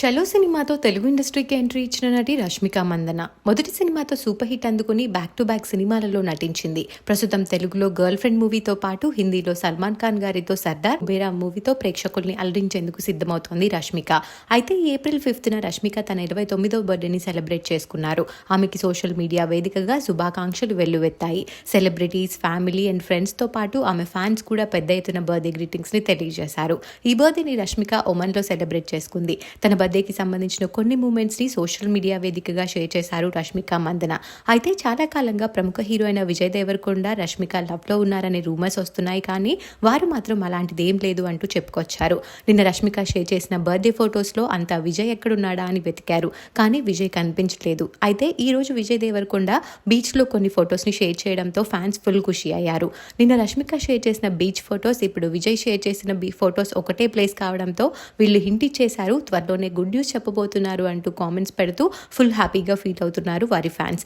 చలో సినిమాతో తెలుగు ఇండస్ట్రీకి ఎంట్రీ ఇచ్చిన నటి రష్మిక మందన. మొదటి సినిమాతో సూపర్ హిట్ అందుకుని బ్యాక్ టు బ్యాక్ సినిమాలలో నటించింది. ప్రస్తుతం తెలుగులో గర్ల్ ఫ్రెండ్ మూవీతో పాటు హిందీలో సల్మాన్ ఖాన్ గారితో సర్దార్ బేరా మూవీతో ప్రేక్షకుల్ని అలరించేందుకు సిద్ధమవుతోంది రష్మిక. అయితే ఏప్రిల్ ఫిఫ్త్న రష్మిక తన ఇరవై తొమ్మిదవ బర్త్డేని సెలబ్రేట్ చేసుకున్నారు. ఆమెకి సోషల్ మీడియా వేదికగా శుభాకాంక్షలు వెల్లువెత్తాయి. సెలబ్రిటీస్ ఫ్యామిలీ అండ్ ఫ్రెండ్స్తో పాటు ఆమె ఫ్యాన్స్ కూడా పెద్ద ఎత్తున బర్త్డే గ్రీటింగ్స్ని తెలియజేశారు. ఈ బర్త్డేని రష్మిక ఒమన్లో సెలబ్రేట్ చేసుకుంది. తన బర్త్డేకి సంబంధించిన కొన్ని మూమెంట్స్ని సోషల్ మీడియా వేదికగా షేర్ చేశారు రష్మిక మందన. అయితే చాలా కాలంగా ప్రముఖ హీరో అయిన విజయ్ దేవరకొండ రష్మిక లవ్లో ఉన్నారనే రూమర్స్ వస్తున్నాయి కానీ వారు మాత్రం అలాంటిది ఏం లేదు అంటూ చెప్పుకొచ్చారు. నిన్న రష్మిక షేర్ చేసిన బర్త్డే ఫొటోస్లో అంతా విజయ్ ఎక్కడున్నాడా అని వెతికారు కానీ విజయ్ కనిపించలేదు. అయితే ఈ రోజు విజయ్ దేవరకొండ బీచ్లో కొన్ని ఫొటోస్ని షేర్ చేయడంతో ఫ్యాన్స్ ఫుల్ ఖుషి అయ్యారు. నిన్న రష్మిక షేర్ చేసిన బీచ్ ఫొటోస్ ఇప్పుడు విజయ్ షేర్ చేసిన బీ ఫొటోస్ ఒకటే ప్లేస్ కావడంతో వీళ్ళు హింట్ ఇచ్చేశారు త్వరలోనే గుడ్ న్యూస్ చెప్పబోతున్నారు అంటూ కామెంట్స్ పెడుతూ ఫుల్ హ్యాపీగా ఫీల్ అవుతున్నారు వారి ఫ్యాన్స్